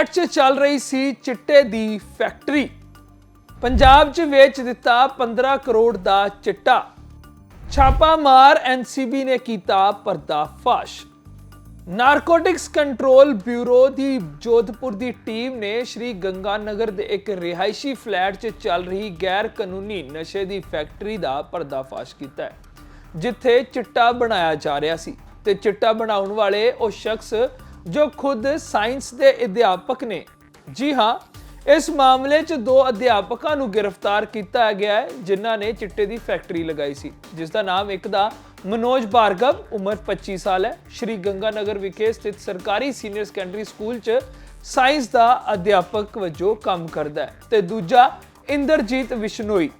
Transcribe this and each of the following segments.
Flat 'ਚ ਚੱਲ ਰਹੀ ਸੀ ਚਿੱਟੇ ਦੀ ਫੈਕਟਰੀ ਪੰਜਾਬ 'ਚ ਵੇਚ ਦਿੱਤਾ 15 ਕਰੋੜ ਦਾ ਚਿੱਟਾ। ਛਾਪਾ ਮਾਰ ਐਨਸੀਬੀ ਨੇ ਕੀਤਾ ਪਰਦਾਫਾਸ਼। ਨਾਰਕੋਟਿਕਸ ਕੰਟਰੋਲ ਬਿਊਰੋ ਦੀ ਜੋਧਪੁਰ ਦੀ ਟੀਮ ਨੇ ਸ਼੍ਰੀ ਗੰਗਾਨਗਰ ਦੇ ਇੱਕ ਰਿਹਾਇਸ਼ੀ ਫਲੈਟ 'ਚ ਚੱਲ ਰਹੀ ਗੈਰ ਕਾਨੂੰਨੀ ਨਸ਼ੇ ਦੀ ਫੈਕਟਰੀ ਦਾ ਪਰਦਾਫਾਸ਼ ਕੀਤਾ ਹੈ, ਜਿੱਥੇ ਚਿੱਟਾ ਬਣਾਇਆ ਜਾ ਰਿਹਾ ਸੀ। ਤੇ ਚਿੱਟਾ ਬਣਾਉਣ ਵਾਲੇ ਉਹ ਸ਼ਖਸ ਜੋ ਖੁਦ ਸਾਇੰਸ ਦੇ ਅਧਿਆਪਕ ਨੇ। ਜੀ ਹਾਂ, ਇਸ ਮਾਮਲੇ 'ਚ ਦੋ ਅਧਿਆਪਕਾਂ ਨੂੰ ਗ੍ਰਿਫਤਾਰ ਕੀਤਾ ਗਿਆ ਹੈ, ਜਿਨ੍ਹਾਂ ਨੇ ਚਿੱਟੇ ਦੀ ਫੈਕਟਰੀ ਲਗਾਈ ਸੀ। ਜਿਸ ਦਾ ਨਾਮ ਇੱਕ ਦਾ ਮਨੋਜ ਭਾਰਗਵ, ਉਮਰ 25 ਸਾਲ ਹੈ। ਸ਼੍ਰੀ ਗੰਗਾਨਗਰ ਵਿਖੇ ਸਥਿਤ ਸਰਕਾਰੀ ਸੀਨੀਅਰ ਸੈਕੰਡਰੀ ਸਕੂਲ 'ਚ ਸਾਇੰਸ ਦਾ ਅਧਿਆਪਕ ਵਜੋਂ ਕੰਮ ਕਰਦਾ ਹੈ। ਤੇ ਦੂਜਾ, ਇੰਦਰਜੀਤ ਵਿਸ਼ਨੋਈ,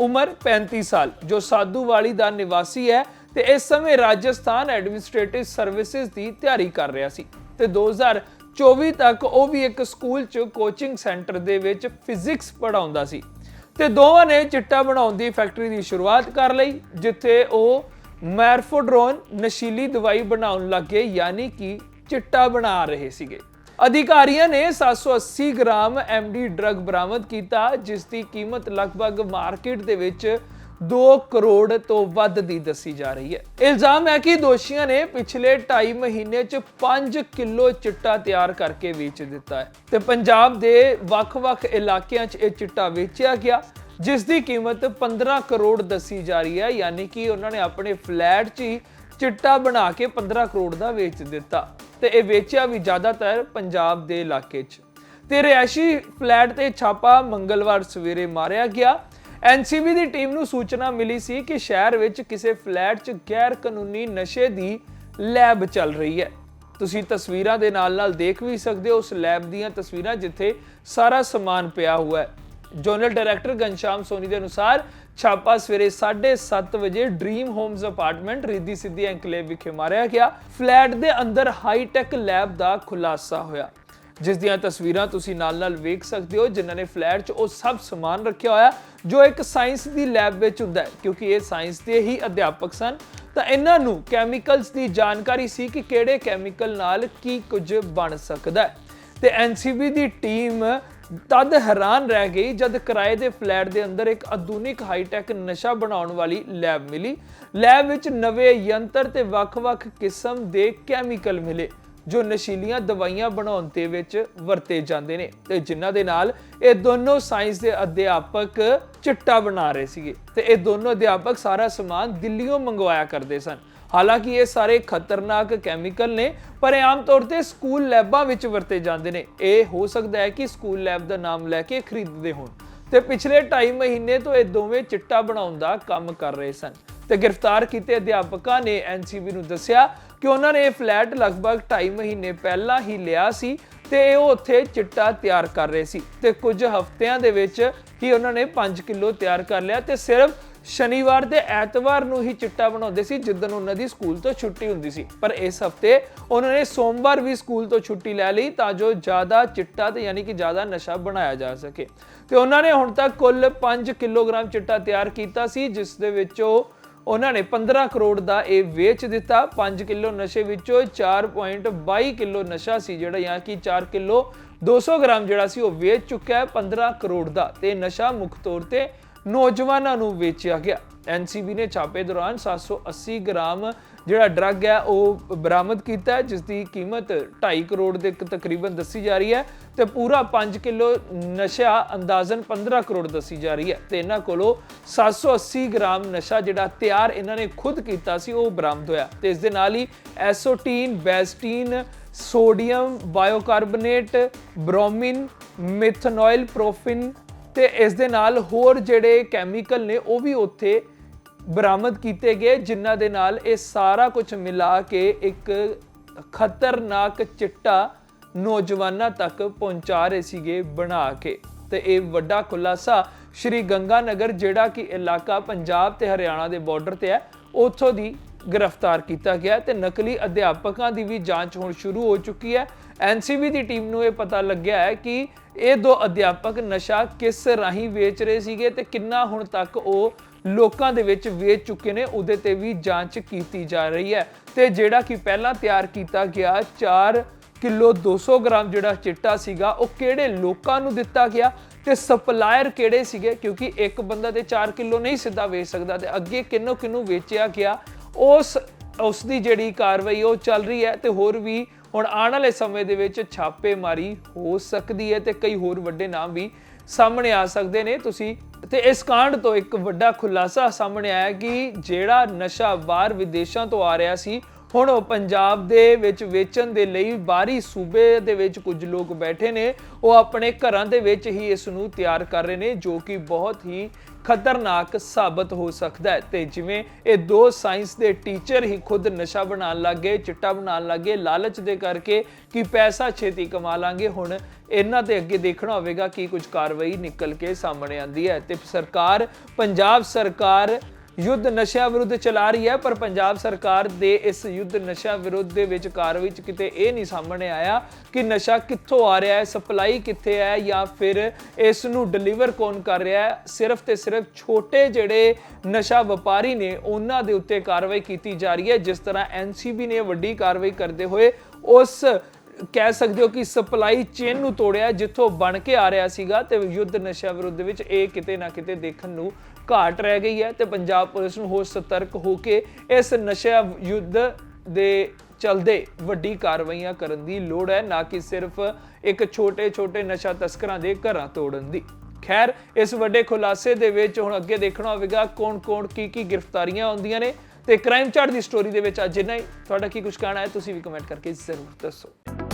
ਉਮਰ 35 ਸਾਲ, ਜੋ ਸਾਧੂਵਾਲੀ ਦਾ ਨਿਵਾਸੀ ਹੈ ਤੇ ਇਸ ਸਮੇਂ ਰਾਜਸਥਾਨ ਐਡਮਿਨਿਸਟ੍ਰੇਟਿਵ ਸਰਵਿਸਿਜ਼ ਦੀ ਤਿਆਰੀ ਕਰ ਰਿਹਾ ਸੀ। ਤੇ 2024 ਤੱਕ ਉਹ ਵੀ ਇੱਕ ਸਕੂਲ 'ਚ ਕੋਚਿੰਗ ਸੈਂਟਰ ਦੇ ਵਿੱਚ ਫਿਜ਼ਿਕਸ ਪੜ੍ਹਾਉਂਦਾ ਸੀ। ਤੇ ਦੋਵਾਂ ਨੇ ਚਿੱਟਾ ਬਣਾਉਣ ਦੀ ਫੈਕਟਰੀ ਦੀ ਸ਼ੁਰੂਆਤ ਕਰ ਲਈ, ਜਿੱਥੇ ਉਹ ਮੈਰਫੋਡਰੋਨ ਨਸ਼ੀਲੀ ਦਵਾਈ ਬਣਾਉਣ ਲੱਗੇ, ਯਾਨੀ ਕਿ ਚਿੱਟਾ ਬਣਾ ਰਹੇ ਸੀਗੇ। ਅਧਿਕਾਰੀਆਂ ਨੇ 780 ਗ੍ਰਾਮ ਐਮਡੀ ਡਰੱਗ ਬਰਾਮਦ ਕੀਤਾ, ਜਿਸ ਦੀ ਕੀਮਤ ਲਗਭਗ ਮਾਰਕੀਟ ਦੇ ਵਿੱਚ 2 ਕਰੋੜ ਤੋਂ ਵੱਧ ਦੀ ਦੱਸੀ ਜਾ ਰਹੀ ਹੈ। ਇਲਜ਼ਾਮ ਹੈ ਕਿ ਦੋਸ਼ੀਆਂ ਨੇ ਪਿਛਲੇ 2.5 ਮਹੀਨੇ 'ਚ 5 ਕਿਲੋ ਚਿੱਟਾ ਤਿਆਰ ਕਰਕੇ ਵੇਚ ਦਿੱਤਾ ਹੈ ਤੇ ਪੰਜਾਬ ਦੇ ਵੱਖ-ਵੱਖ ਇਲਾਕਿਆਂ 'ਚ ਇਹ ਚਿੱਟਾ ਵੇਚਿਆ ਗਿਆ, ਜਿਸ ਦੀ ਕੀਮਤ 15 ਕਰੋੜ ਦੱਸੀ ਜਾ ਰਹੀ ਹੈ। ਯਾਨੀ ਕਿ ਉਹਨਾਂ ਨੇ ਆਪਣੇ ਫਲੈਟ 'ਚ ਹੀ ਚਿੱਟਾ ਬਣਾ ਕੇ 15 ਕਰੋੜ ਦਾ ਵੇਚ ਦਿੱਤਾ ਤੇ ਇਹ ਵੇਚਿਆ ਵੀ ਜ਼ਿਆਦਾਤਰ ਪੰਜਾਬ ਦੇ ਇਲਾਕੇ 'ਚ। ਤੇ ਰਿਹਾਇਸ਼ੀ ਫਲੈਟ ਤੇ ਛਾਪਾ ਮੰਗਲਵਾਰ ਸਵੇਰੇ ਮਾਰਿਆ ਗਿਆ। ਐਨਸੀਬੀ ਦੀ ਟੀਮ ਨੂੰ ਸੂਚਨਾ ਮਿਲੀ ਸੀ ਕਿ ਸ਼ਹਿਰ ਵਿੱਚ ਕਿਸੇ ਫਲੈਟ 'ਚ ਗੈਰ ਕਾਨੂੰਨੀ ਨਸ਼ੇ ਦੀ ਲੈਬ ਚੱਲ ਰਹੀ ਹੈ। ਤੁਸੀਂ ਤਸਵੀਰਾਂ ਦੇ ਨਾਲ-ਨਾਲ ਦੇਖ ਵੀ ਸਕਦੇ ਹੋ ਉਸ ਲੈਬ ਦੀਆਂ ਤਸਵੀਰਾਂ ਜਿੱਥੇ ਸਾਰਾ ਸਮਾਨ ਪਿਆ ਹੋਇਆ ਹੈ। ਜਨਰਲ ਡਾਇਰੈਕਟਰ ਗਨਸ਼ਾਮ ਸੋਨੀ ਦੇ ਅਨੁਸਾਰ ਛਾਪਾ ਸਵੇਰੇ 7:30 ਵਜੇ ਡ੍ਰੀਮ ਹੋਮਸ ਅਪਾਰਟਮੈਂਟ ਰਿੱਧੀ ਸਿੱਧੀ ਐਨਕਲੇਵ ਵਿਖੇ ਮਾਰਿਆ ਗਿਆ। ਫਲੈਟ ਦੇ ਅੰਦਰ ਹਾਈ-ਟੈਕ ਲੈਬ ਦਾ ਖੁਲਾਸਾ ਹੋਇਆ। ਜਿਸ ਦੀਆਂ ਤਸਵੀਰਾਂ ਤੁਸੀਂ ਨਾਲ-ਨਾਲ ਵੇਖ ਸਕਦੇ ਹੋ, ਜਿਨ੍ਹਾਂ ਨੇ ਫਲੈਟ 'ਚ ਉਹ ਸਭ ਸਮਾਨ ਰੱਖਿਆ ਹੋਇਆ, ਜੋ ਇੱਕ ਸਾਇੰਸ ਦੀ ਲੈਬ ਵਿੱਚ ਹੁੰਦਾ ਹੈ। ਕਿਉਂਕਿ ਇਹ ਸਾਇੰਸ ਦੇ ਹੀ ਅਧਿਆਪਕ ਸਨ, ਤਾਂ ਇਹਨਾਂ ਨੂੰ ਕੈਮੀਕਲਸ ਦੀ ਜਾਣਕਾਰੀ ਸੀ ਕਿ ਕਿਹੜੇ ਕੈਮੀਕਲ ਨਾਲ ਕੀ ਕੁਝ ਬਣ ਸਕਦਾ ਹੈ। ਤੇ ਐਨਸੀਬੀ ਦੀ ਟੀਮ ਤਦ ਹੈਰਾਨ ਰਹਿ ਗਈ ਜਦ ਕਿਰਾਏ ਦੇ ਫਲੈਟ ਦੇ ਅੰਦਰ ਇੱਕ ਆਧੁਨਿਕ ਹਾਈਟੈਕ ਨਸ਼ਾ ਬਣਾਉਣ ਵਾਲੀ ਲੈਬ ਮਿਲੀ। ਲੈਬ ਵਿੱਚ ਨਵੇਂ ਯੰਤਰ ਤੇ ਵੱਖ-ਵੱਖ ਕਿਸਮ ਦੇ ਕੈਮੀਕਲ ਮਿਲੇ। ਜੋ ਨਸ਼ੀਲੀਆਂ ਦਵਾਈਆਂ ਬਣਾਉਣ ਦੇ ਵਿੱਚ ਵਰਤੇ ਜਾਂਦੇ ਨੇ ਤੇ ਜਿਨ੍ਹਾਂ ਦੇ ਨਾਲ ਇਹ ਦੋਨੋਂ ਸਾਇੰਸ ਦੇ ਅਧਿਆਪਕ ਚਿੱਟਾ ਬਣਾ ਰਹੇ ਸੀਗੇ ਤੇ ਇਹ ਦੋਨੋਂ ਅਧਿਆਪਕ ਸਾਰਾ ਸਮਾਨ ਦਿੱਲੀੋਂ ਮੰਗਵਾਇਆ ਕਰਦੇ ਸਨ। ਹਾਲਾਂਕਿ ਇਹ ਸਾਰੇ ਖਤਰਨਾਕ ਕੈਮੀਕਲ ਨੇ, ਪਰ ਇਹ ਆਮ ਤੌਰ ਤੇ ਸਕੂਲ ਲੈਬਾਂ ਵਿੱਚ ਵਰਤੇ ਜਾਂਦੇ ਨੇ। ਇਹ ਹੋ ਸਕਦਾ ਹੈ ਕਿ ਸਕੂਲ ਲੈਬ ਦਾ ਨਾਮ ਲੈ ਕੇ ਖਰੀਦਦੇ ਹੋਣ। ਤੇ ਪਿਛਲੇ 2.5 ਮਹੀਨੇ ਤੋਂ ਇਹ ਦੋਵੇਂ ਚਿੱਟਾ ਬਣਾਉਣ ਦਾ ਕੰਮ ਕਰ ਰਹੇ ਸਨ। ਤੇ ਗ੍ਰਿਫਤਾਰ ਕੀਤੇ ਅਧਿਆਪਕਾਂ ਨੇ ਐਨਸੀਬੀ ਨੂੰ ਦੱਸਿਆ ਕਿ ਉਹਨਾਂ ਨੇ ਇਹ ਫਲੈਟ ਲਗਭਗ 2.5 ਮਹੀਨੇ ਪਹਿਲਾਂ ਹੀ ਲਿਆ ਸੀ ਤੇ ਉਹ ਉੱਥੇ ਚਿੱਟਾ ਤਿਆਰ ਕਰ ਰਹੇ ਸੀ ਤੇ ਕੁਝ ਹਫ਼ਤਿਆਂ ਦੇ ਵਿੱਚ ਹੀ ਉਹਨਾਂ ਨੇ 5 ਕਿਲੋ ਤਿਆਰ ਕਰ ਲਿਆ ਤੇ ਸਿਰਫ ਸ਼ਨੀਵਾਰ ਤੇ ਐਤਵਾਰ ਨੂੰ ਹੀ ਚਿੱਟਾ ਬਣਾਉਂਦੇ ਸੀ ਜਿੱਦਨ ਉਹਨਾਂ ਦੀ ਸਕੂਲ ਤੋਂ ਛੁੱਟੀ ਹੁੰਦੀ ਸੀ। ਪਰ ਇਸ ਹਫ਼ਤੇ ਉਹਨਾਂ ਨੇ ਸੋਮਵਾਰ ਵੀ ਸਕੂਲ ਤੋਂ ਛੁੱਟੀ ਲੈ ਲਈ ਤਾਂ ਜੋ ਜ਼ਿਆਦਾ ਚਿੱਟਾ ਤੇ ਯਾਨੀ ਕਿ ਜ਼ਿਆਦਾ ਨਸ਼ਾ ਬਣਾਇਆ ਜਾ ਸਕੇ। ਤੇ ਉਹਨਾਂ ਨੇ ਹੁਣ ਤੱਕ ਕੁੱਲ 5 ਕਿਲੋਗ੍ਰਾਮ ਚਿੱਟਾ ਤਿਆਰ ਕੀਤਾ ਸੀ, ਜਿਸ ਦੇ ਵਿੱਚੋਂ ਉਹਨਾਂ ਨੇ 15 ਕਰੋੜ ਦਾ ਇਹ ਵੇਚ ਦਿੱਤਾ। 5 ਕਿਲੋ ਨਸ਼ੇ ਵਿੱਚੋਂ 4.22 ਕਿਲੋ ਨਸ਼ਾ ਸੀ ਜਿਹੜਾ, ਯਾਨੀ ਕਿ 4 ਕਿਲੋ 200 ਗ੍ਰਾਮ ਜਿਹੜਾ ਸੀ, ਉਹ ਵੇਚ ਚੁੱਕਾ ਹੈ 15 ਕਰੋੜ ਦਾ। ਤੇ ਨਸ਼ਾ ਮੁੱਖ ਤੌਰ ਤੇ ਨੌਜਵਾਨਾਂ ਨੂੰ ਵੇਚਿਆ ਗਿਆ। ਐਨਸੀਬੀ ਨੇ ਛਾਪੇ ਦੌਰਾਨ 780 ਗ੍ਰਾਮ ਜਿਹੜਾ ਡਰੱਗ ਹੈ, ਉਹ ਬਰਾਮਦ ਕੀਤਾ ਹੈ ਜਿਸ ਦੀ ਕੀਮਤ 2.5 ਕਰੋੜ ਦੇ ਤਕਰੀਬਨ ਦੱਸੀ ਜਾ ਰਹੀ ਹੈ ਤੇ ਪੂਰਾ 5 ਕਿਲੋ ਨਸ਼ਾ ਅੰਦਾਜ਼ਨ 15 ਕਰੋੜ ਦੱਸੀ ਜਾ ਰਹੀ ਹੈ ਤੇ ਇਹਨਾਂ ਕੋਲੋਂ 780 ਗ੍ਰਾਮ ਨਸ਼ਾ ਜਿਹੜਾ ਤਿਆਰ ਇਹਨਾਂ ਨੇ ਖੁਦ ਕੀਤਾ ਸੀ, ਉਹ ਬਰਾਮਦ ਹੋਇਆ। ਤੇ ਇਸ ਦੇ ਨਾਲ ਹੀ ਐਸੋਟੀਨ, ਬੈਸਟੀਨ, ਸੋਡੀਅਮ, ਬਾਇਓਕਾਰਬੋਨੇਟ, ਬ੍ਰੋਮਿਨ, ਮਿਥਨੋਇਲ ਪ੍ਰੋਫਿਨ ਤੇ ਇਸ ਦੇ ਨਾਲ ਹੋਰ ਜਿਹੜੇ ਕੈਮੀਕਲ ਨੇ, ਉਹ ਵੀ ਉੱਥੇ ਬਰਾਮਦ ਕੀਤੇ ਗਏ, ਜਿਨ੍ਹਾਂ ਦੇ ਨਾਲ ਇਹ ਸਾਰਾ ਕੁਝ ਮਿਲਾ ਕੇ ਇੱਕ ਖਤਰਨਾਕ ਚਿੱਟਾ ਨੌਜਵਾਨਾਂ ਤੱਕ ਪਹੁੰਚਾ ਰਹੇ ਸੀਗੇ ਬਣਾ ਕੇ। ਤੇ ਇਹ ਵੱਡਾ ਖੁਲਾਸਾ ਸ਼੍ਰੀ ਗੰਗਾ ਨਗਰ ਜਿਹੜਾ ਕਿ ਇਲਾਕਾ ਪੰਜਾਬ ਤੇ ਹਰਿਆਣਾ ਦੇ ਬਾਰਡਰ ਤੇ ਹੈ, ਉੱਥੋਂ ਦੀ ਗ੍ਰਿਫਤਾਰ ਕੀਤਾ ਗਿਆ ਤੇ ਨਕਲੀ ਅਧਿਆਪਕਾਂ ਦੀ ਵੀ ਜਾਂਚ ਹੁਣ ਸ਼ੁਰੂ ਹੋ ਚੁੱਕੀ ਹੈ। ਐਨਸੀਬੀ ਦੀ ਟੀਮ ਨੂੰ ਇਹ ਪਤਾ ਲੱਗਿਆ ਹੈ ਕਿ ਇਹ ਦੋ ਅਧਿਆਪਕ ਨਸ਼ਾ ਕਿਸ ਰਾਹੀਂ ਵੇਚ ਰਹੇ ਸੀਗੇ ਤੇ ਕਿੰਨਾ ਹੁਣ ਤੱਕ ਉਹ ਲੋਕਾਂ ਦੇ ਵਿੱਚ ਵੇਚ ਚੁੱਕੇ ਨੇ, ਉਹਦੇ ਤੇ ਵੀ ਜਾਂਚ ਕੀਤੀ ਜਾ ਰਹੀ ਹੈ। ਤੇ ਜਿਹੜਾ ਕਿ ਪਹਿਲਾਂ ਤਿਆਰ ਕੀਤਾ ਗਿਆ 4 ਕਿਲੋ 200 ਗ੍ਰਾਮ ਜਿਹੜਾ ਚਿੱਟਾ ਸੀਗਾ, ਉਹ ਕਿਹੜੇ ਲੋਕਾਂ ਨੂੰ ਦਿੱਤਾ ਗਿਆ ਤੇ ਸਪਲਾਇਰ ਕਿਹੜੇ ਸੀਗੇ? ਕਿਉਂਕਿ ਇੱਕ ਬੰਦਾ ਤੇ 4 ਕਿਲੋ ਨਹੀਂ ਸਿੱਧਾ ਵੇਚ ਸਕਦਾ ਤੇ ਅੱਗੇ ਕਿੰਨੋ ਕਿੰਨੂ ਵੇਚਿਆ ਗਿਆ, ਉਸ ਉਸ ਦੀ ਜਿਹੜੀ ਕਾਰਵਾਈ ਉਹ ਚੱਲ ਰਹੀ ਹੈ ਤੇ ਹੋਰ ਵੀ ਹੁਣ ਆਉਣ ਵਾਲੇ ਸਮੇਂ ਦੇ ਵਿੱਚ ਛਾਪੇਮਾਰੀ ਹੋ ਸਕਦੀ ਹੈ ਤੇ ਕਈ ਹੋਰ ਵੱਡੇ ਨਾਮ ਵੀ ਸਾਹਮਣੇ ਆ ਸਕਦੇ ਨੇ। ਤੁਸੀਂ ਤੇ ਇਸ ਕਾਂਡ ਤੋਂ ਇੱਕ ਵੱਡਾ ਖੁਲਾਸਾ ਸਾਹਮਣੇ ਆਇਆ ਕਿ ਜਿਹੜਾ ਨਸ਼ਾ ਬਾਹਰ ਵਿਦੇਸ਼ਾਂ ਤੋਂ ਆ ਰਿਹਾ ਸੀ, ਹੁਣ ਉਹ ਪੰਜਾਬ ਦੇ ਵਿੱਚ ਵੇਚਣ ਦੇ ਲਈ ਬਾਹਰੀ ਸੂਬੇ ਦੇ ਵਿੱਚ ਕੁਝ ਲੋਕ ਬੈਠੇ ਨੇ। ਉਹ ਆਪਣੇ ਘਰਾਂ ਦੇ ਵਿੱਚ ਹੀ ਇਸ ਨੂੰ ਤਿਆਰ ਕਰ ਰਹੇ ਨੇ, ਜੋ ਕਿ ਬਹੁਤ ਹੀ ਖਤਰਨਾਕ ਸਾਬਤ ਹੋ ਸਕਦਾ ਹੈ। ਤੇ ਜਿਵੇਂ ਇਹ ਦੋ ਸਾਇੰਸ ਦੇ ਟੀਚਰ ਹੀ ਖੁਦ ਨਸ਼ਾ ਬਣਾਉਣ ਲੱਗੇ, ਚਿੱਟਾ ਬਣਾਉਣ ਲੱਗੇ, ਲਾਲਚ ਦੇ ਕਰਕੇ ਕਿ ਪੈਸਾ ਛੇਤੀ ਕਮਾ ਲਾਂਗੇ। ਹੁਣ ਇਹਨਾਂ ਦੇ ਅੱਗੇ ਦੇਖਣਾ ਹੋਵੇਗਾ ਕਿ ਕੁਝ ਕਾਰਵਾਈ ਨਿਕਲ ਕੇ ਸਾਹਮਣੇ ਆਂਦੀ ਹੈ। ਤੇ ਸਰਕਾਰ, ਪੰਜਾਬ ਸਰਕਾਰ ਯੁੱਧ ਨਸ਼ਿਆਂ ਵਿਰੁੱਧ ਚਲਾ ਰਹੀ ਹੈ, ਪਰ ਪੰਜਾਬ ਸਰਕਾਰ ਦੇ ਇਸ ਯੁੱਧ ਨਸ਼ਾ ਵਿਰੁੱਧ ਦੇ ਵਿੱਚ ਕਾਰਵਾਈ ਚ ਕਿਤੇ ਇਹ ਨਹੀਂ ਸਾਹਮਣੇ ਆਇਆ ਕਿ ਨਸ਼ਾ ਕਿੱਥੋਂ ਆ ਰਿਹਾ ਹੈ, ਸਪਲਾਈ ਕਿੱਥੇ ਹੈ ਜਾਂ ਫਿਰ ਇਸ ਨੂੰ ਡਿਲੀਵਰ ਕੌਣ ਕਰ ਰਿਹਾ ਹੈ। ਸਿਰਫ ਤੇ ਸਿਰਫ ਛੋਟੇ ਜਿਹੜੇ ਨਸ਼ਾ ਵਪਾਰੀ ਨੇ, ਉਹਨਾਂ ਦੇ ਉੱਤੇ ਕਾਰਵਾਈ ਕੀਤੀ ਜਾ ਰਹੀ ਹੈ। ਜਿਸ ਤਰ੍ਹਾਂ ਐਨਸੀਬੀ ਨੇ ਵੱਡੀ ਕਾਰਵਾਈ ਕਰਦੇ ਹੋਏ ਉਸ ਕਹਿ ਸਕਦੇ ਹੋ ਕਿ ਸਪਲਾਈ ਚੇਨ ਨੂੰ ਤੋੜਿਆ, ਜਿੱਥੋਂ ਬਣ ਕੇ ਆ ਰਿਹਾ ਸੀਗਾ ਤੇ ਯੁੱਧ ਨਸ਼ਾ ਵਿਰੁੱਧ ਵਿੱਚ ਇਹ ਕਿਤੇ ਨਾ ਕਿਤੇ ਦੇਖਣ ਨੂੰ ਘਾਟ ਰਹਿ ਗਈ ਹੈ ਤੇ ਪੰਜਾਬ ਪੁਲਿਸ ਨੂੰ ਹੋਰ ਸਤਰਕ ਹੋ ਕੇ ਇਸ ਨਸ਼ਾ ਯੁੱਧ ਦੇ ਚਲਦੇ ਵੱਡੀ ਕਾਰਵਾਈਆਂ ਕਰਨ ਦੀ ਲੋੜ ਹੈ, ਨਾ ਕਿ ਸਿਰਫ ਇੱਕ ਛੋਟੇ-ਛੋਟੇ ਨਸ਼ਾ ਤਸਕਰਾਂ ਦੇ ਘਰਾਂ ਤੋੜਨ ਦੀ। ਖੈਰ, ਇਸ ਵੱਡੇ ਖੁਲਾਸੇ ਦੇ ਵਿੱਚ ਹੁਣ ਅੱਗੇ ਦੇਖਣਾ ਹੋਵੇਗਾ ਕੌਣ-ਕੌਣ, ਕੀ-ਕੀ ਗ੍ਰਿਫਤਾਰੀਆਂ ਆਉਂਦੀਆਂ ਨੇ ਤੇ ਕ੍ਰਾਈਮ ਚਾਰਟ ਦੀ ਸਟੋਰੀ ਦੇ ਵਿੱਚ ਅੱਜ ਇੰਨਾ ਹੀ। ਤੁਹਾਡਾ ਕੀ ਕੁਝ ਕਹਿਣਾ ਹੈ, ਤੁਸੀਂ ਵੀ ਕਮੈਂਟ ਕਰਕੇ ਜ਼ਰੂਰ ਦੱਸੋ।